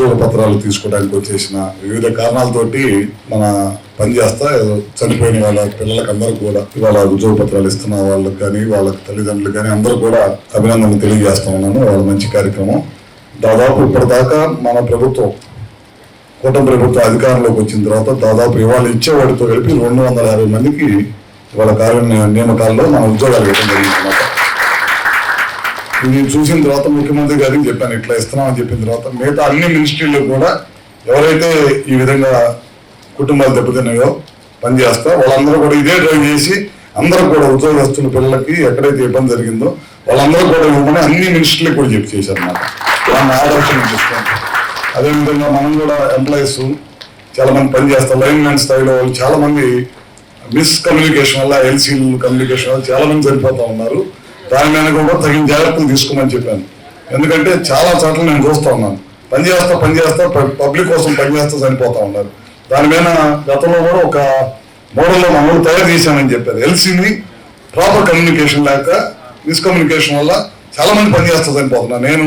ఉద్యోగ పత్రాలు తీసుకోవడానికి వచ్చేసిన వివిధ కారణాలతోటి మన పని చేస్తా చనిపోయిన వాళ్ళ పిల్లలకి అందరూ కూడా ఇవాళ ఉద్యోగ పత్రాలు ఇస్తున్న వాళ్ళకి కానీ వాళ్ళ తల్లిదండ్రులు కానీ అందరూ కూడా అభినందనలు తెలియజేస్తా ఉన్నాను. వాళ్ళ మంచి కార్యక్రమం. దాదాపు ఇప్పటిదాకా మన ప్రభుత్వం కూటమి ప్రభుత్వం అధికారంలోకి వచ్చిన తర్వాత దాదాపు ఇవాళ ఇచ్చేవాడితో కలిపి రెండు వందల యాభై మందికి ఇవాళ కార్య నియామకాల్లో మన ఉద్యోగాలు ఇవ్వడం జరిగిందన్నమాట. నేను చూసిన తర్వాత ముఖ్యమంత్రి గారికి చెప్పాను ఇట్లా ఇస్తున్నామని చెప్పిన తర్వాత మిగతా అన్ని మినిస్ట్రీలు కూడా ఎవరైతే ఈ విధంగా కుటుంబాలు దెబ్బతిన్నాయో పనిచేస్తా వాళ్ళందరూ కూడా ఇదే డ్రైవ్ చేసి అందరూ కూడా ఉద్యోగస్తుల పిల్లలకి ఎక్కడైతే ఇబ్బంది జరిగిందో వాళ్ళందరూ కూడా ఇవ్వమని అన్ని మినిస్టర్లకు కూడా చెప్పి చేశారన్నమాట. దాన్ని ఆలోచన తీసుకుంటాం అదేవిధంగా మనం కూడా ఎంప్లాయీస్ చాలా మంది పనిచేస్తారు లైన్ మ్యాన్ స్థాయిలో వాళ్ళు చాలా మంది మిస్ కమ్యూనికేషన్ వల్ల ఎల్సీ కమ్యూనికేషన్ వల్ల చాలా మంది చనిపోతా ఉన్నారు. దాని మీద కూడా తగిన జాగ్రత్తలు తీసుకోమని చెప్పాను. ఎందుకంటే చాలా చోట్ల నేను చూస్తూ ఉన్నాను. పని చేస్తా పని చేస్తా పబ్లిక్ కోసం పని చేస్తా చనిపోతూ ఉన్నారు. దాని మీద గతంలో కూడా ఒక మోడల్లో మనం తయారు చేశామని చెప్పారు. ఎల్సీని ప్రాపర్ కమ్యూనికేషన్ లేక మిస్కమ్యూనికేషన్ వల్ల చాలా మంది పని చేస్తా చనిపోతున్నారు. నేను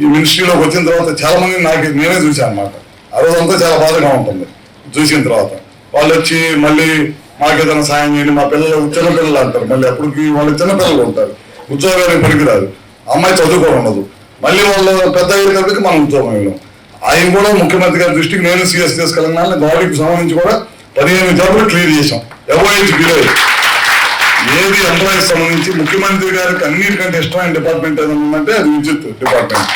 ఈ మినిస్ట్రీలోకి వచ్చిన తర్వాత చాలా మంది నాకు నేనే చూశాను అనమాట ఆ రోజంతా చాలా బాధగా ఉంటుంది. చూసిన తర్వాత వాళ్ళు వచ్చి మళ్ళీ మాకేదైనా సాయం చేయండి మా పిల్లలు చిన్న పిల్లలు అంటారు. మళ్ళీ అప్పటికి వాళ్ళు చిన్న పిల్లలు ఉంటారు. ఉద్యోగానికి పనికిరాదు. అమ్మాయి చదువుకోవడం ఉండదు. మళ్ళీ వాళ్ళు పెద్ద అయ్యేటప్పటికి మనం ఉద్యోగం ఇవ్వడం ఆయన కూడా ముఖ్యమంత్రి గారి దృష్టికి నేను సీఎస్ తీసుకెళ్ళిన బాడీకి సంబంధించి కూడా పదిహేను జాబులు క్లియర్ చేశాం. ఎవరైతే బిలో ఏది ఎంప్లాయీస్ సంబంధించి ముఖ్యమంత్రి గారికి అన్నిటికంటే ఇష్టమైన డిపార్ట్మెంట్ ఏదైనా అది విద్యుత్ డిపార్ట్మెంట్.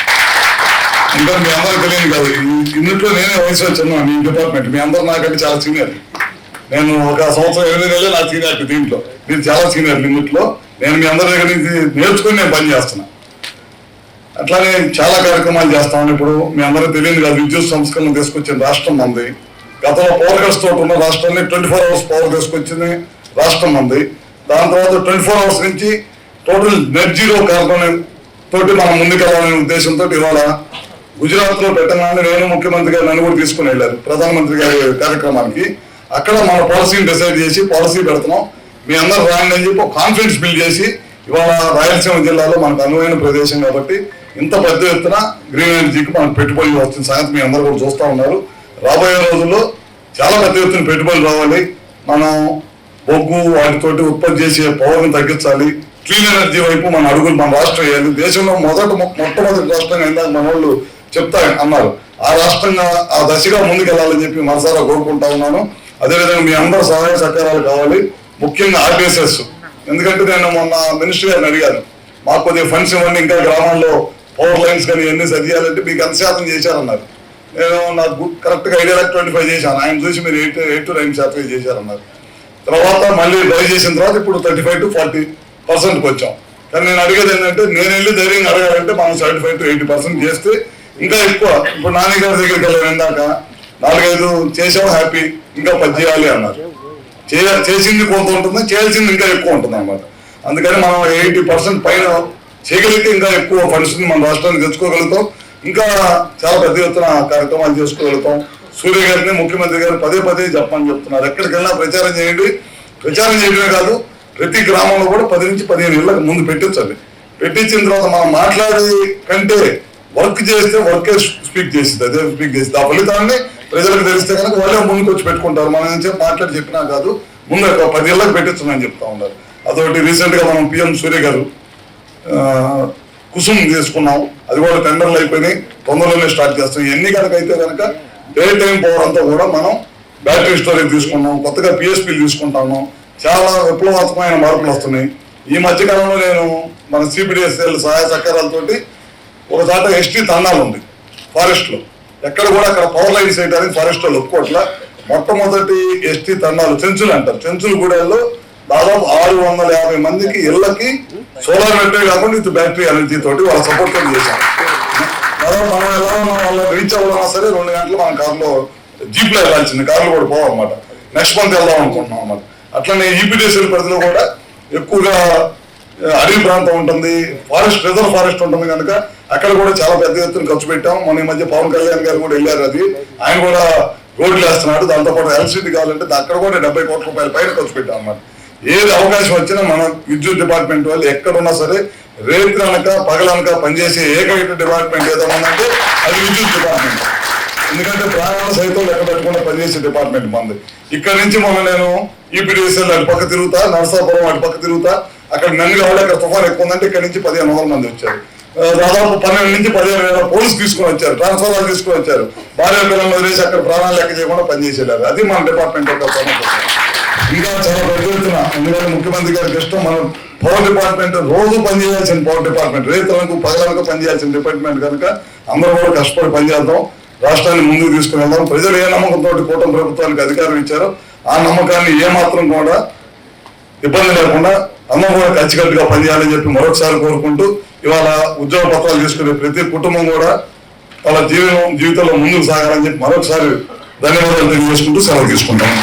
ఇంకా మీ అందరికి తెలియదు కాదు ఇన్నిట్లో ఇందులో నేనే వయసు వచ్చాను మీ డిపార్ట్మెంట్. మీ అందరు నాకంటే చాలా సీనియర్. నేను ఒక సంవత్సరం ఎనిమిది నెలలు నా సీనియర్ దీంట్లో. మీరు చాలా సీనియర్ ఇన్నిట్లో నేను మీ అందరి దగ్గర నుంచి నేర్చుకుని నేను పని చేస్తున్నా. అట్లానే చాలా కార్యక్రమాలు చేస్తామని ఇప్పుడు మీ అందరికీ తెలియదు కాదు విద్యుత్ సంస్కరణ తీసుకొచ్చిన రాష్ట్రం మంది. గతంలో పవర్ కట్స్ తోటి ఉన్న రాష్ట్రాన్ని ట్వంటీ ఫోర్ అవర్స్ పవర్ తీసుకొచ్చింది రాష్ట్రం మంది. దాని తర్వాత ట్వంటీ ఫోర్ అవర్స్ నుంచి టోటల్ నెట్ జీరో కార్బన్ తోటి మనం ముందుకెళ్ళాలనే ఉద్దేశంతో ఇవాళ గుజరాత్లో పెట్టగానే నేను ముఖ్యమంత్రి గారు నన్ను కూడా తీసుకుని వెళ్ళారు ప్రధానమంత్రి గారి కార్యక్రమానికి. అక్కడ మన పాలసీని డిసైడ్ చేసి పాలసీ పెడుతున్నాం. మీ అందరు రాయండి అని చెప్పి కాన్ఫిడెన్స్ బిల్డ్ చేసి ఇవాళ రాయలసీమ జిల్లాలో మనకు అనువైన ప్రదేశం కాబట్టి ఇంత పెద్ద ఎత్తున గ్రీన్ ఎనర్జీకి మనకు పెట్టుబడులు వస్తుంది సంగతి మీ అందరూ కూడా చూస్తూ ఉన్నారు. రాబోయే రోజుల్లో చాలా పెద్ద ఎత్తున పెట్టుబడులు రావాలి. మనం బొగ్గు వాటితోటి ఉత్పత్తి చేసే పవర్ని తగ్గించాలి. క్లీన్ ఎనర్జీ వైపు మన అడుగులు మన రాష్ట్రం వేయాలి. దేశంలో మొదట మొట్టమొదటి రాష్ట్రంగా ఇందాక మన వాళ్ళు చెప్తా అన్నారు. ఆ రాష్ట్రంగా ఆ దశగా ముందుకెళ్ళాలని చెప్పి మనసారా కోరుకుంటా ఉన్నాను. అదేవిధంగా మీ అందరూ సహాయ సహకారాలు కావాలి. ముఖ్యంగా ఆర్బీఎస్ఎస్. ఎందుకంటే నేను మొన్న మినిస్టర్ గారిని అడిగాను. మాకు కొద్దిగా ఫండ్స్ ఇవ్వండి ఇంకా గ్రామంలో పవర్ లైన్స్ కానీ ఇవన్నీ సరియాలంటే మీకు ఎంత శాతం చేశారన్నారు. నేను నాకు కరెక్ట్గా ఐడియా ట్వంటీ ఫైవ్ చేశాను. ఆయన చూసి మీరు ఎయిట్ ఎయిట్ టు నైన్ శాతం చేశారన్నారు. తర్వాత మళ్ళీ డ్రై చేసిన తర్వాత ఇప్పుడు థర్టీ ఫైవ్ టు ఫార్టీ పర్సెంట్కి వచ్చాం. కానీ నేను అడిగేది ఏంటంటే నేను వెళ్ళి ధైర్యంగా అడగాలంటే మనం seventy five to eighty percent చేస్తే ఇంకా ఎక్కువ. ఇప్పుడు నాని దగ్గరికి వెళ్ళాను ఇందాక. నాలుగైదు చేసాం హ్యాపీ ఇంకా పది చేయాలి అన్నారు. చేయ- చేసింది కొంత ఉంటుంది? చేయాల్సింది ఇంకా ఎక్కువ ఉంటుంది అనమాట అందుకని మనం ఎయిటీ పర్సెంట్ పైన చేయగలిగితే ఇంకా ఎక్కువ ఫండ్స్ మన రాష్ట్రానికి తెచ్చుకోగలుగుతాం. ఇంకా చాలా పెద్ద ఎత్తున కార్యక్రమాలు చేసుకోగలుగుతాం. సూర్య గారిని ముఖ్యమంత్రి గారు పదే పదే చెప్పమని చెప్తున్నారు. ఎక్కడికెళ్ళినా ప్రచారం చేయండి. ప్రచారం చేయడమే కాదు ప్రతి గ్రామంలో కూడా పది నుంచి పదిహేను ఇళ్ళకి ముందు పెట్టించండి. పెట్టించిన తర్వాత మనం మాట్లాడే కంటే వర్క్ చేస్తే వర్కే స్పీక్ చేసింది అదే స్పీక్ చేసింది ఆ ఫలితాన్ని ప్రజలకు తెలిస్తే కనుక వాళ్ళే ముందుకు వచ్చి పెట్టుకుంటారు. మనం ఏం చెప్పి మాట్లాడి చెప్పినా కాదు ముందు ఒక పది ఏళ్ళకి పెట్టించమని చెప్తా ఉన్నారు. అదొకటి రీసెంట్గా మనం పిఎం సూర్య గారు కుసుమ్ తీసుకున్నాం అది కూడా టెండర్లు అయిపోయినాయి. తొందరలోనే స్టార్ట్ చేస్తాం. ఎన్ని కనుక అయితే కనుక డే టైం పవర్ అంతా కూడా మనం బ్యాటరీ స్టోరేజ్ తీసుకున్నాం. కొత్తగా పిఎస్పీలు తీసుకుంటాము. చాలా విప్లవాత్మకమైన మార్పులు వస్తున్నాయి. ఈ మధ్యకాలంలో నేను మన సిబిడిఎస్ఎల్ సహాయ సహకారాలతోటి ఒక చాట ఎస్టీ తండాలు ఉంది. ఫారెస్ట్లో. ఎక్కడ కూడా అక్కడ పవర్ లైన్స్ వేయడానికి ఫారెస్ట్ వాళ్ళు ఒప్పుకోట్ల. మొట్టమొదటి ఎస్టీ తండాలు చెంచులు అంటారు. చెంచులు గూడెల్లో దాదాపు ఆరు వందల యాభై మందికి ఇళ్ళకి సోలార్ నెట్టే కాకుండా ఇది బ్యాటరీ ఎనర్జీ తోటి వాళ్ళ సపోర్ట్ చేశారు. దాదాపు మనం ఎలా ఉన్నాం వాళ్ళ రీచ్ అవ్వాలన్నా సరే రెండు గంటలు మన కార్లో జీప్లో వెళ్ళాల్సింది కార్లు కూడా పోవన్నమాట నెక్స్ట్ మంత్ వెళ్దాం అనుకుంటున్నాం అన్నమాట. అట్లనే ఈపీడీఎస్ఎల్ పరిధిలో కూడా ఎక్కువగా అడవి ప్రాంతం ఉంటుంది ఫారెస్ట్ రిజర్వ్ ఫారెస్ట్ ఉంటుంది కనుక అక్కడ కూడా చాలా పెద్ద ఎత్తున ఖర్చు పెట్టాం. మన ఈ మధ్య పవన్ కళ్యాణ్ గారు కూడా వెళ్ళారు అది. ఆయన కూడా రోడ్లు వేస్తున్నాడు. దాంతో పాటు ఎలక్ట్రిసిటీ కావాలంటే అక్కడ కూడా డెబ్బై కోట్ల రూపాయల పైన ఖర్చు పెట్టాం అన్నమాట. ఏది అవకాశం వచ్చినా మన విద్యుత్ డిపార్ట్మెంట్ వాళ్ళు ఎక్కడున్నా సరే రేపు అనక పగలనక పనిచేసే ఏకైక డిపార్ట్మెంట్ ఏదో అది విద్యుత్ డిపార్ట్మెంట్. ఎందుకంటే ప్రాణాలు సైతం లెక్క పెట్టకుండా పనిచేసే డిపార్ట్మెంట్ మంది. ఇక్కడ నుంచి మొన్న నేను ఈపీడీఎస్ఎల్ అటు పక్క తిరుగుతా నరసాపురం అటు పక్క తిరుగుతా. అక్కడ నన్ను కావాలి అక్కడ తుఫాన్ ఎక్కువ ఉందంటే ఇక్కడ నుంచి పదిహేను వందల మంది వచ్చారు. దాదాపు పన్నెండు నుంచి పదిహేను వేల పోలీసు తీసుకొని వచ్చారు ట్రాన్స్ఫర్ తీసుకొని వచ్చారు. భార్య పిల్లలు వదిలేసి అక్కడ ప్రాణాలు లెక్క చేయకుండా పనిచేసేలారు అది మన డిపార్ట్మెంట్ యొక్క ఇంకా చాలా పెద్ద ఎత్తున ఎందుకంటే ముఖ్యమంత్రి గారికి ఇష్టం మనం పవర్ డిపార్ట్మెంట్ రోజు పనిచేయాల్సిన పవర్ డిపార్ట్మెంట్ రైతులకు పగలకు పనిచేయాల్సిన డిపార్ట్మెంట్ కనుక అందరూ కూడా కష్టపడి పనిచేద్దాం రాష్ట్రాన్ని ముందుకు తీసుకుని వెళ్దాం. ప్రజలు ఏ నమ్మకంతో కూటమి ప్రభుత్వానికి అధికారం ఇచ్చారో ఆ నమ్మకాన్ని ఏమాత్రం కూడా ఇబ్బంది లేకుండా అందరూ కూడా కలిసికట్టుగా పనిచేయాలని చెప్పి మరొకసారి కోరుకుంటూ ఇవాళ ఉద్యోగ పత్రాలు తీసుకునే ప్రతి కుటుంబం కూడా వాళ్ళ జీవనం జీవితంలో ముందుకు సాగాలని చెప్పి మరొకసారి ధన్యవాదాలు తెలియజేసుకుంటూ సెలవు తీసుకుంటాము